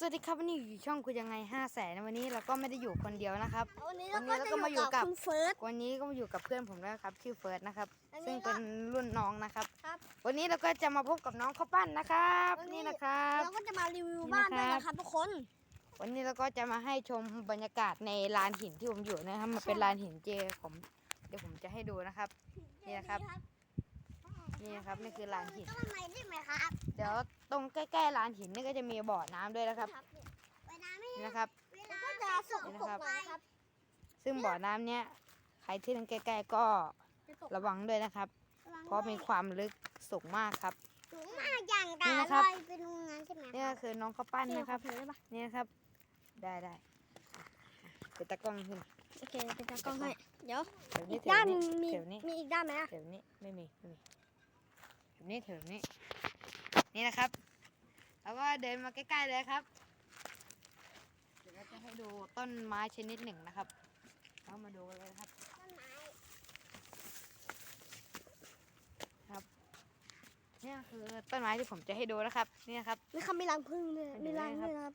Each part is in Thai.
สวัสดีครับวันนี้อยู่ช่องคุยยังไงห้าแสนวันนี้เราก็ไม่ได้อยู่คนเดียวนะครับ วันนี้วัเรานนี้ก็เราจะก็อมาอยู่ยู่กักับบคุณเฟิร์สวันนี้ก็มาอยู่กับเพื่อนผมแล้วครับชื่อเฟิร์สนะครับอันนี้ซึ่งก็เป็นรุ่นน้องนะครับครับ วันนี้เราก็จะมาพบกับน้องข้าวปั้นนะครับวันนี้นี่นะครับเราก็จะมารีวิวนี่บ้านนะด้วยครับนะครับทุกคน วันนี้เราก็จะมาให้ชมบรรยากาศในลานหินที่ผมอยู่นะครับมันเป็นใช่ลานหินเจผมเดี๋ยวผมจะให้ดูนะครับนี่นะครับ นี่นะครับนี่คือลานหินต้องทำไมได้ไหมครับเดี๋ยว ตรงใกล้ๆลานหินนี่ก็จะมีบ่อน้ำด้วยนะครับเวลาไม่นี่นะครับ เวลาก็จะสกปรกนะครับซึ่งบ่อน้ำเนี้ยใครที่นั่งใกล้ๆก็ระวังด้วยนะครับ เพราะมีความลึกสูงมากครับ สูงมากอย่างนี่ดานะครับลอยไปตรงนั้นใช่ไหมนี่ก็คือน้องข้าวปั้นนี่นะครับเห็นได้ปะนี่นะครับ ได้ได้เป็นตะกล้องขึ้นโอเคเป็นตากล้องให้เดี๋ยวเดี๋ยวอีนี้กเถวด้านหนี้นึงมีเถวนี้มีอีกด้านไหมอะเถวนี้ไม่มีไม่มีเถวนี้เถวนี้ นี่นะครับแล้วก็เดินมาใกล้ๆเลยครับเดี๋ยวเราจะให้ดูต้นไม้ชนิดหนึ่งนะครับเรามาดูกันเลยนะครับนี่คือต้นไม้ที่ผมจะให้ดูนะครับนี่นะครับมีคำมีรังพึ่งด้วยเดี๋มียวรังนะครับด้วยนะครับ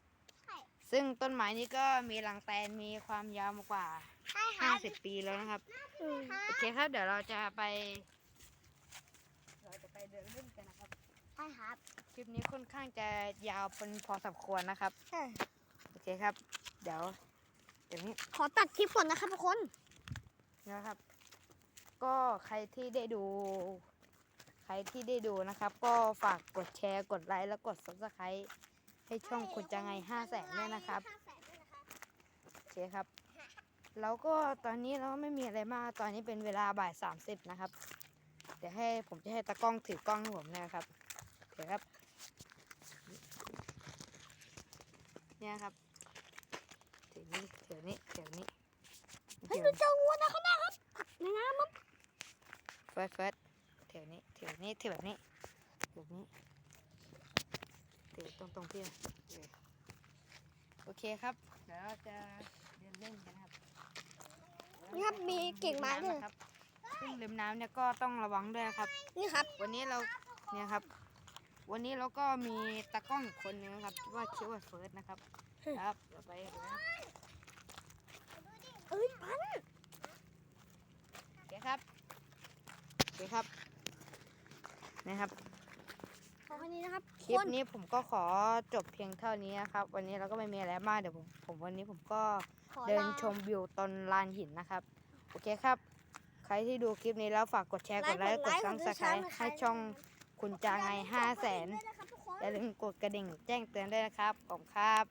ซึ่งต้นไม้นี้ก็มีรังแตนมีความยาวมากกว่าใช่ครับ50 ปีแล้วนะครับอืมโอเคครับเดี๋ยวเราจะไป เราจะไปเดินเล่นกันนะครับ ใช่ ครับคลิปนี้ค่อนข้างจะยาวเป็นพอสมควรนะครับใช่โอเคครับ เดี๋ยว เดี๋ยวนี้ขอตัดคลิปก่อนนะครับทุกคนนะครับ ก็ใครที่ได้ดู ใครที่ได้ดูนะครับ ก็ฝากกดแชร์กดไลค์แล้วกด subscribe ให้ช่องคุณจะไงห้าแสนด้วยนะครับโอเคครับ แล้วก็ตอนนี้เราไม่มีอะไรมาก ตอนนี้เป็นเวลาบ่ายสามสิบนะครับ เดี๋ยวให้ผมจะให้ตากล้องถือกล้องให้ผมนะครับ เดี๋ยวครับ เนี่ยครับถือนี้ถือนี้ถือนี้เฮ้ยถืดูอเจ้าวัวนะข้างหน้าครับในน้ำมั้งเฟิร์สเฟิร์สถือนี้ถือนี้ถือแบบนี้ถือแบบนี้ถือตรงตรงๆพี่นะเออโอเคครับเดี๋ยวเราจะเดินเล่นกันนะครับนี่ครับมีกิ่งไม้ด้วยนะครับซึ่งริมน้ำเนี่ยก็ต้องระวังด้วยนะครับ นี่ครับ วันนี้เราเนี่ยครับ วันนี้เราก็มีตากล้องอีกคนนึงนะครับที่ว่าชื่อว่าเฟิร์สนะครับ ครับเดี๋ยวไปดูนะเอ้ยพันโอเคครับโอเคครับนะครับขอแค่นี้นะครับคลิปคนนี้ผมก็ขอจบเพียงเท่านี้นะครับ วันนี้เราก็ไม่มีอะไรมากเดี๋ยวผมผมวันนี้ผมก็ขอเดินลาชมวิวตอนลานหินนะครับ โอเคครับ ใครที่ดูคลิปนี้แล้วฝากกดแชร์กดไลค์กดซับสไครต์ให้ช่อง คุณจางไงห้าแสนด้วยนะครับทุกคนอย่าลืมกดกระดิ่งแจ้งเตือนด้วยนะครับขอบคุณครับ